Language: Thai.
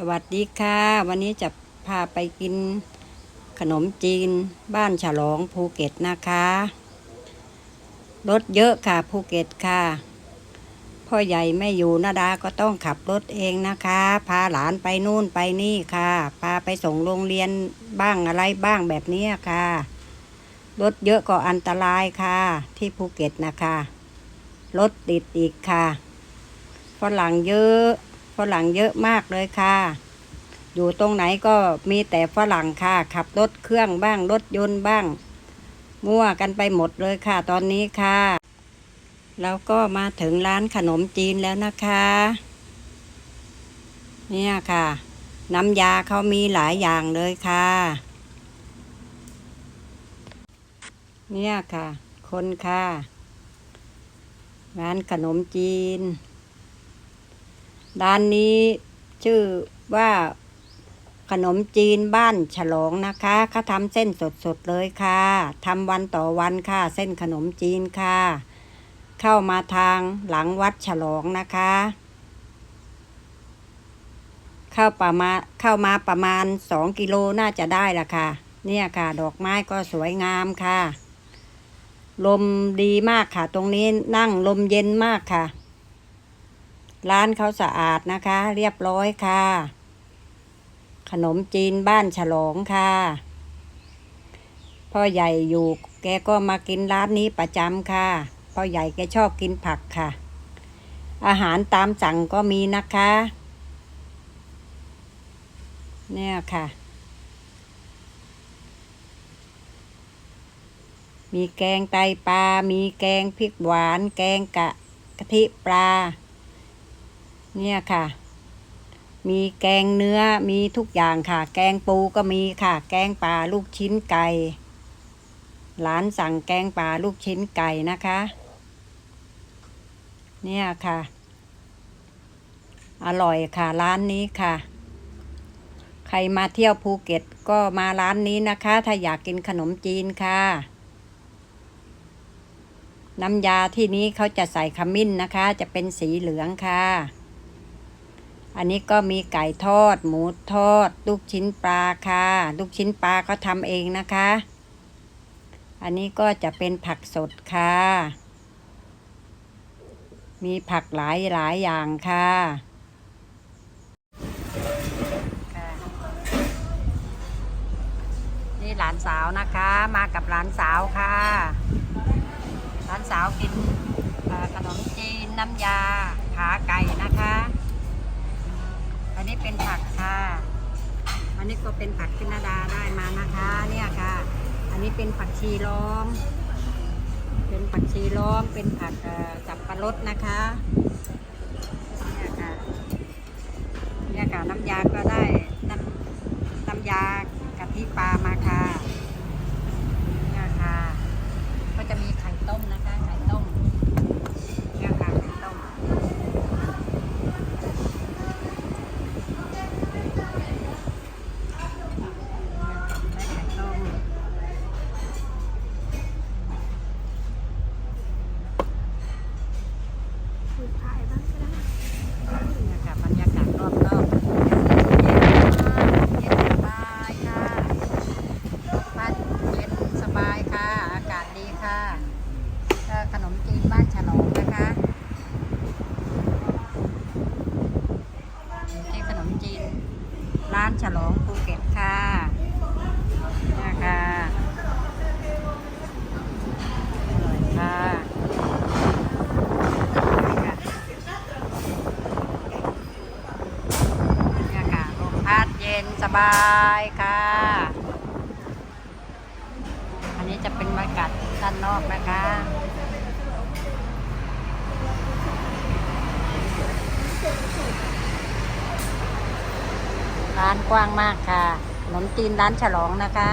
สวัสดีค่ะ วันนี้จะพาไปกินขนมจีนบ้านฉลองภูเก็ตนะคะรถเยอะค่ะภูเก็ตค่ะ พ่อใหญ่ไม่อยู่นาดาก็ต้องขับรถเองนะคะ พาหลานไปนู่นไปนี่ค่ะ พาไปส่งโรงเรียนบ้างอะไรบ้างแบบนี้ค่ะรถเยอะก็อันตรายค่ะ ที่ภูเก็ตนะคะรถติดอีกค่ะฝรั่งเยอะ ฝรั่งเยอะมากเลยค่ะ อยู่ตรงไหนก็มีแต่ฝรั่งค่ะ ขับรถเครื่องบ้างรถยนต์บ้าง มั่วกันไปหมดเลยค่ะ ตอนนี้ค่ะแล้วก็มาถึงร้านขนมจีนแล้วนะคะ เนี่ยค่ะ น้ำยาเขามีหลายอย่างเลยค่ะ เนี่ยค่ะ คนค่ะ ร้านขนมจีน ร้านนี้ชื่อว่าขนมจีนบ้านฉลองนะคะเขาทำเส้นสดๆเลยค่ะทำวันต่อวันค่ะ เส้นขนมจีนค่ะ เข้ามาทางหลังวัดฉลองนะคะ เข้าประมาณเข้ามาประมาณสองกิโลน่าจะได้ละค่ะ เนี่ยค่ะดอกไม้ก็สวยงามค่ะ ลมดีมากค่ะ ตรงนี้นั่งลมเย็นมากค่ะ ร้านเขาสะอาดนะคะ เรียบร้อยค่ะ ขนมจีนบ้านฉลองค่ะ พ่อใหญ่อยู่แกก็มากินร้านนี้ประจำค่ะ พ่อใหญ่แกชอบกินผักค่ะ อาหารตามสั่งก็มีนะคะ เนี่ยค่ะ มีแกงไตปลา มีแกงพริกหวาน แกงกะกะทิปลา เนี่ยค่ะ มีแกงเนื้อมีทุกอย่างค่ะ แกงปูก็มีค่ะ แกงปลาลูกชิ้นไก่หลานสั่งแกงปลาลูกชิ้นไก่นะคะ เนี่ยค่ะ อร่อยค่ะร้านนี้ค่ะ ใครมาเที่ยวภูเก็ตก็มาร้านนี้นะคะ ถ้าอยากกินขนมจีนค่ะ น้ำยาที่นี้เขาจะใส่ขมิ้นนะคะ จะเป็นสีเหลืองค่ะ อันนี้ก็มีไก่ทอด หมูทอด ลูกชิ้นปลาค่ะ ลูกชิ้นปลาก็ทำเองนะคะ อันนี้ก็จะเป็นผักสดค่ะ มีผักหลายหลายอย่างค่ะนี่หลานสาวนะคะ มากับหลานสาวค่ะ หลานสาวกินขนมจีนน้ำยาขาไก่นะคะ นนี้ก็เป็นผักพินาดาได้มานะคะเนี่ยค่ะ อันนี้เป็นผักชีล้อม เป็นผักชีล้อม เป็นผักจับปะรดนะคะเนี่ยค่ะเนี่ยค่ะน้ำยาก็ได้ บ้านฉลองนะคะที่ขนมจีน ร้านฉลองภูเก็ตค่ะนี่ค่ะอร่อยค่ะนี่ค่ะลมพัดเย็นสบายค่ะ อันนี้จะเป็นบรรยากาศด้านนอกนะคะ ร้านกว้างมากค่ะ ขนมจีนร้านฉลองนะคะ